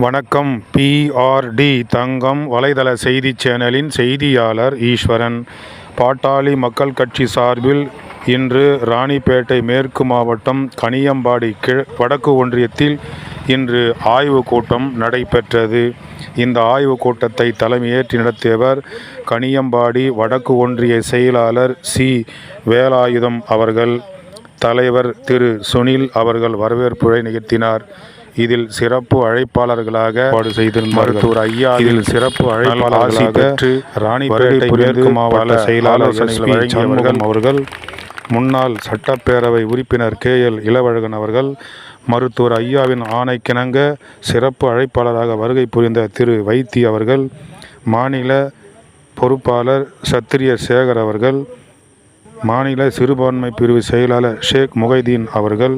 வணக்கம் பிஆர்டி தங்கம் வலைதள செய்தி சேனலின் செய்தியாளர் ஈஸ்வரன். பாட்டாளி மக்கள் கட்சி சார்பில் இன்று ராணிப்பேட்டை மேற்கு மாவட்டம் கனியம்பாடி கிழ வடக்கு ஒன்றியத்தில் இன்று ஆய்வுக் கூட்டம் நடைபெற்றது. இந்த ஆய்வுக் கூட்டத்தை தலைமையேற்று நடத்தியவர் கனியம்பாடி வடக்கு ஒன்றிய செயலாளர் சி. வேலாயுதம் அவர்கள். தலைவர் திரு. சுனில் அவர்கள் வரவேற்புரை நிகழ்த்தினார். இதில் சிறப்பு அழைப்பாளர்களாக ஏற்பாடு செய்திருந்தார் மருத்துவர் ஐயா இதில் சிறப்பு அழைப்பாளர்களாக பெற்று ராணிப்பேட்டை மேற்கு மாவட்ட செயலாளர் சண்முகம் அவர்கள் முன்னாள் சட்டப்பேரவை உறுப்பினர் கே எல் இளவழகன் அவர்கள் மருத்துவர் ஐயாவின் ஆணைக்கிணங்க சிறப்பு அழைப்பாளராக வருகை புரிந்த திரு வைத்தி அவர்கள் மாநில பொறுப்பாளர் சத்திரிய சேகர் அவர்கள் மாநில சிறுபான்மை பிரிவு செயலாளர் ஷேக் முகைதீன் அவர்கள்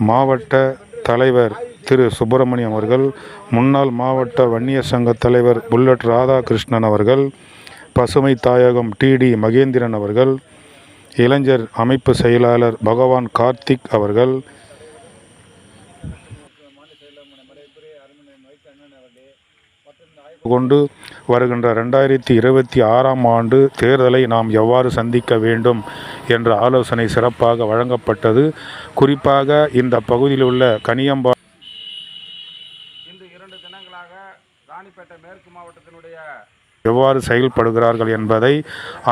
மாவட்ட தலைவர் திரு சுப்பிரமணியம் அவர்கள் முன்னாள் மாவட்ட வன்னியர் சங்க தலைவர் புல்லட் ராதாகிருஷ்ணன் அவர்கள் பசுமை தாயகம் டிடி மகேந்திரன் அவர்கள் இளைஞர் அமைப்பு செயலாளர் பகவான் கார்த்திக் அவர்கள் கொண்டு வருகின்ற ரெண்டாயிரத்தி இருபத்தி ஆறாம் ஆண்டு தேர்தலை நாம் எவ்வாறு சந்திக்க வேண்டும் என்ற ஆலோசனை சிறப்பாக வழங்கப்பட்டது. குறிப்பாக இந்த பகுதியில் உள்ள கனியம்பா ராணிப்பேட்டை மேற்கு மாவட்டத்தினுடைய எவ்வாறு செயல்படுகிறார்கள் என்பதை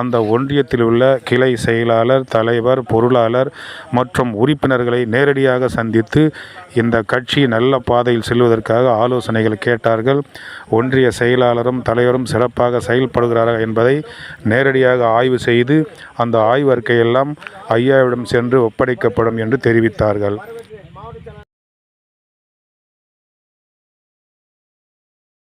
அந்த ஒன்றியத்தில் உள்ள கிளை செயலாளர் தலைவர் பொருளாளர் மற்றும் உறுப்பினர்களை நேரடியாக சந்தித்து இந்த கட்சி நல்ல பாதையில் செல்வதற்காக ஆலோசனைகள் கேட்டார்கள். ஒன்றிய செயலாளரும் தலைவரும் சிறப்பாக செயல்படுகிறார்கள் என்பதை நேரடியாக ஆய்வு செய்து அந்த ஆய்வறிக்கையெல்லாம் ஐயாவிடம் சென்று ஒப்படைக்கப்படும் என்று தெரிவித்தார்கள்.